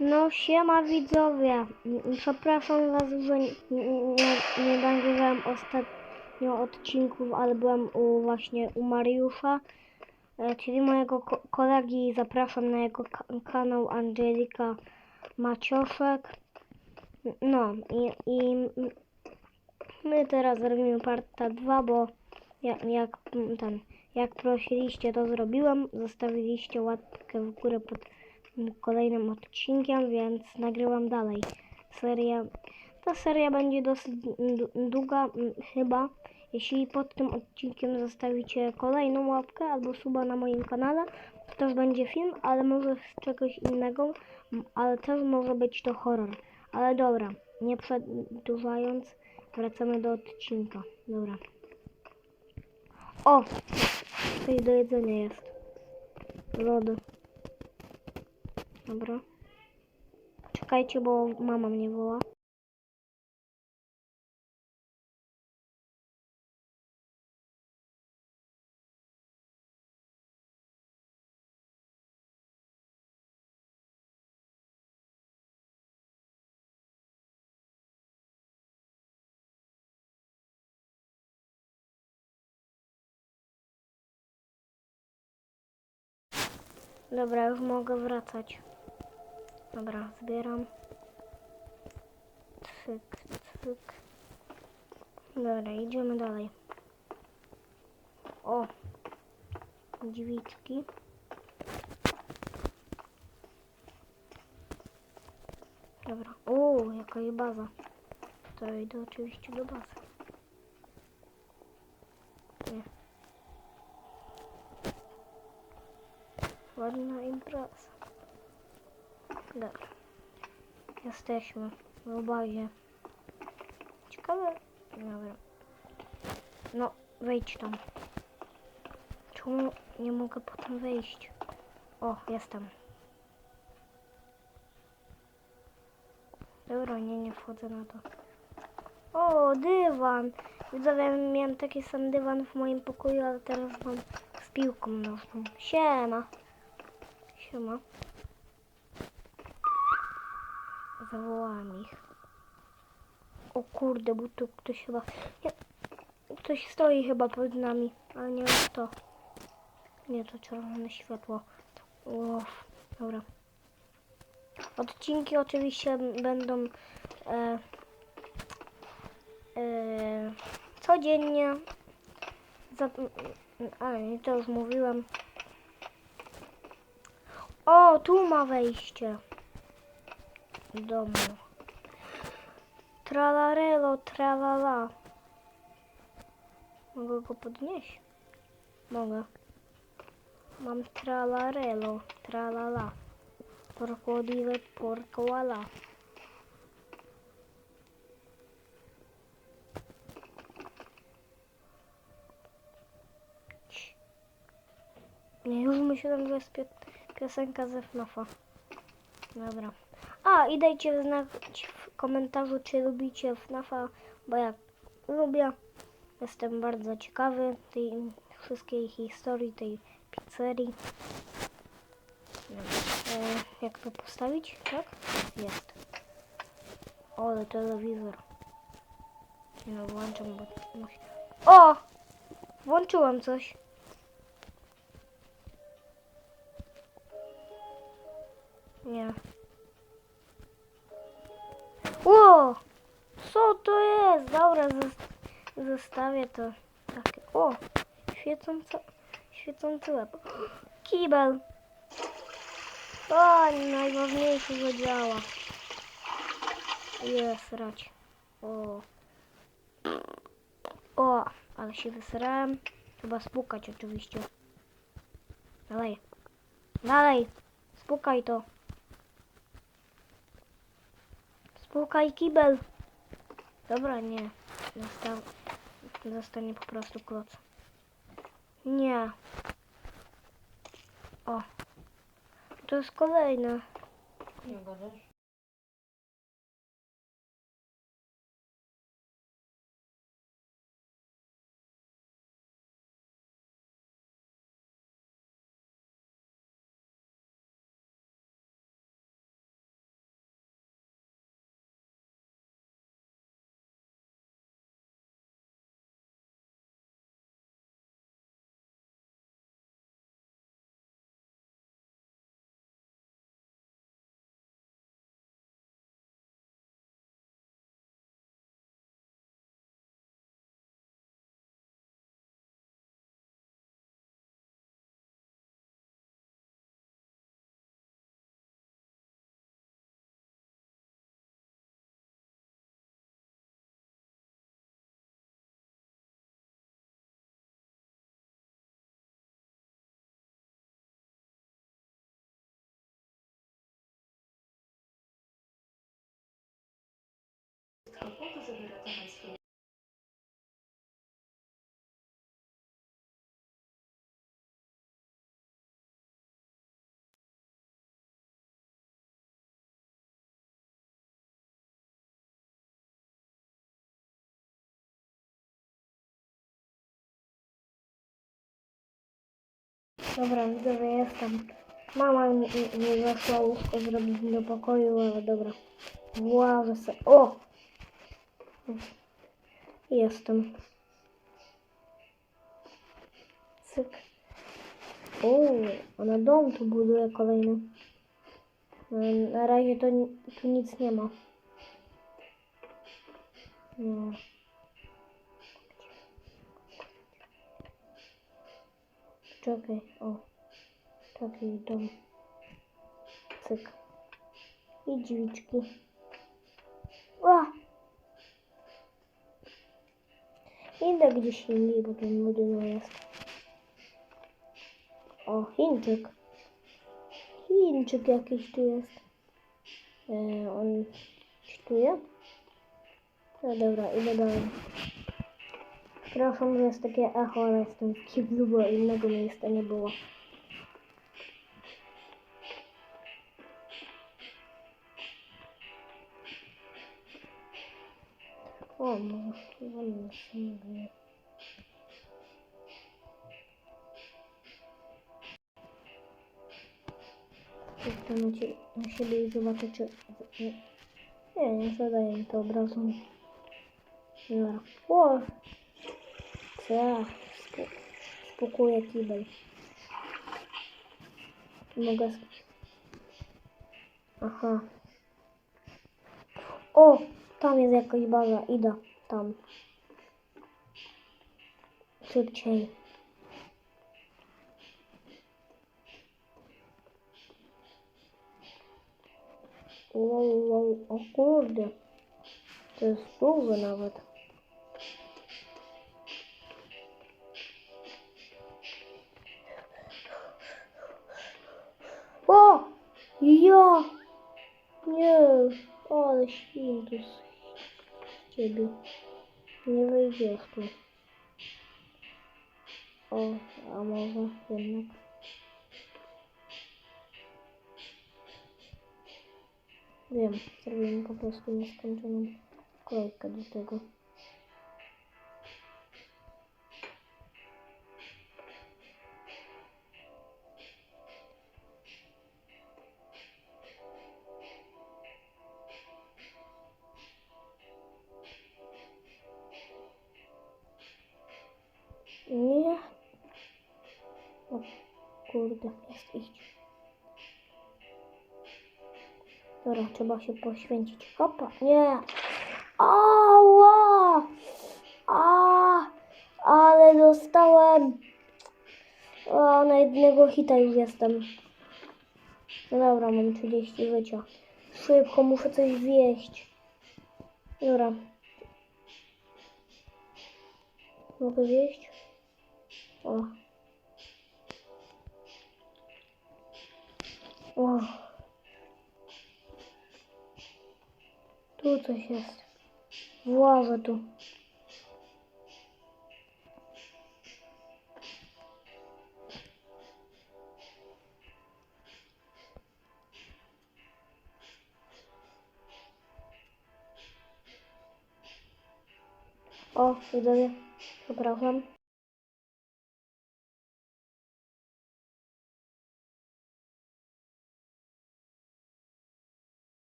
No siema widzowie, przepraszam was, że nie, nie, nie nagrywałem ostatnio odcinków, ale byłem u, właśnie u Mariusza, e, czyli mojego ko- kolegi, zapraszam na jego ka- kanał Angelika Macioszek. No i, i my teraz zrobimy parta 2, bo jak, jak ten, jak prosiliście to zrobiłem, zostawiliście łapkę w górę pod kolejnym odcinkiem, więc nagrywam dalej. Seria, ta seria będzie dosyć długa chyba. Jeśli pod tym odcinkiem zostawicie kolejną łapkę albo suba na moim kanale, to też będzie film, ale może z czegoś innego, ale też może być to horror. Ale dobra, nie przedłużając, wracamy do odcinka. Dobra. O! Coś do jedzenia jest. Lody. Dobra. Czekajcie, bo mama mnie woła. Dobra, już mogę wracać. Dobra, zbieram. Cyk, cyk. Dobra, idziemy dalej. O! Dźwiczki. Dobra. O, jakaś baza. To idę oczywiście do bazy. Nie. Ładna impreza. Dobra. Jesteśmy w bazie. Ciekawe. Dobra. No, wejdź tam. Czemu nie mogę potem wejść? O, jestem. Dobra, nie, nie wchodzę na to. O, dywan! Widzowie, miałem taki sam dywan w moim pokoju, ale teraz mam z piłką nożną. Siema. Siema. Zawołałem ich. O kurde, bo tu ktoś chyba... Nie, ktoś stoi chyba pod nami, ale nie wiem kto. Nie, to czerwone światło. Uff, dobra. Odcinki oczywiście będą e, e, codziennie. Za, ale nie, to już mówiłem. O, tu ma wejście domu. Tralarelo, tralala. Mogę go podnieść? Mogę. Mam tralarelo, tralala. Porkodile, porkoala. Nie, już myślałem, że jest pio piosenka ze FNAFa. Dobra. A, i dajcie znać w komentarzu, czy lubicie FNAFa, bo ja lubię. Jestem bardzo ciekawy tej wszystkiej historii, tej pizzerii. E, jak to postawić? Tak? Jest. O, telewizor. No, włączam, bo... O! Włączyłem coś. Nie. Dobra, zos- zostawię to. Takie. O! Świecąca, świecący łeb. Kibel. O, najważniejsze, że działa. Jest, rać. O. O, ale się wysrałem. Trzeba spukać oczywiście. Dalej. Dalej. Spukaj to. Spukaj kibel. Dobra, nie. Został, zostanie po prostu kloc. Nie. O. To jest kolejne. Nie uważasz? Mama mi, mi- mi zaszła łóżko zrobić mi do pokoju, ale dobra. Włażę se. O! Jestem. Cyk. O, ona dom tu buduje kolejny. Na- Na razie to tu nic nie ma. Nie. Czekaj, o. Taki dom. Cyk. I drzwiczki. A! Idę gdzieś indziej, bo ten budynek jest. O, Chińczyk. Chińczyk jakiś tu jest. E, on czytuje? No dobra, idę dalej. Przepraszam, że jest takie echo, ale jestem w kiblu, bo innego miejsca nie było. Nie Chcę na, siebie i zobaczę, czy... Nie, nie, zadaję mi to obrazu. Dobra. O! Co? Spokój kibel. Mogę... Aha. O! Tam jest jakaś baza. Idę. Tam. Szybciej. Wow, wow, o kurde. To jest duże nawet. O! Ja! Nie! Ale świntus z ciebie. O, a może jednak. Wiem, zrobimy po prostu nieskończoną kolejkę do tego. Kurde, jest iść. Dobra, trzeba się poświęcić. Hopa, nie. Ała! A, ale dostałem. O, na jednego hita już jestem. No dobra, mam 30 życia. Szybko, muszę coś zjeść. Dobra. Mogę zjeść? O. O. Tu coś jest. Włażę tu. O, widzowie. Przepraszam.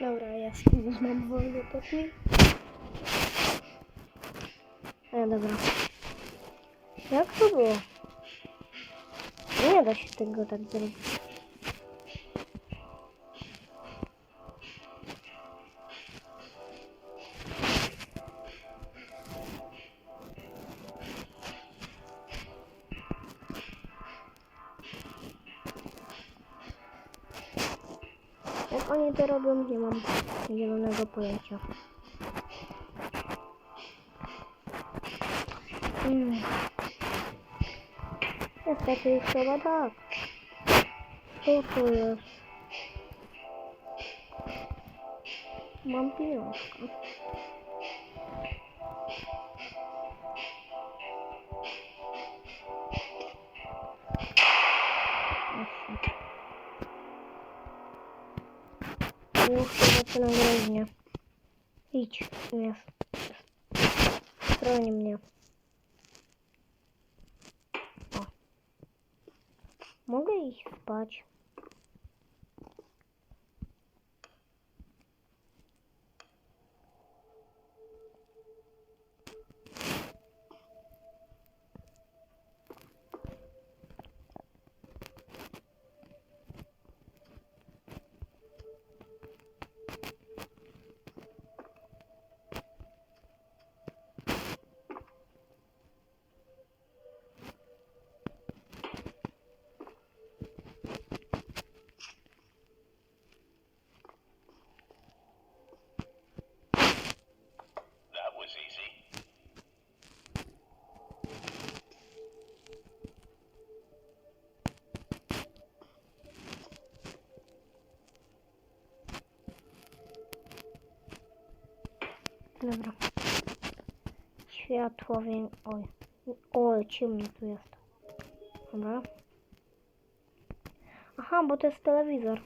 Dobra, jest. Mam wolny pokój. E, dobra. Jak to było? Nie da się tego tak zrobić. Oni to robią, nie mam zielonego pojęcia. Mm. Niestety już chyba tak. Co to jest? Mam pieniążka. Już się zaczyna groźnie. Idź, jest. Chroni mnie. O. Mogę iść Dobra. Światło wię... Oj. Oj, ciemno tu jest. Dobra. Aha, bo to jest telewizor.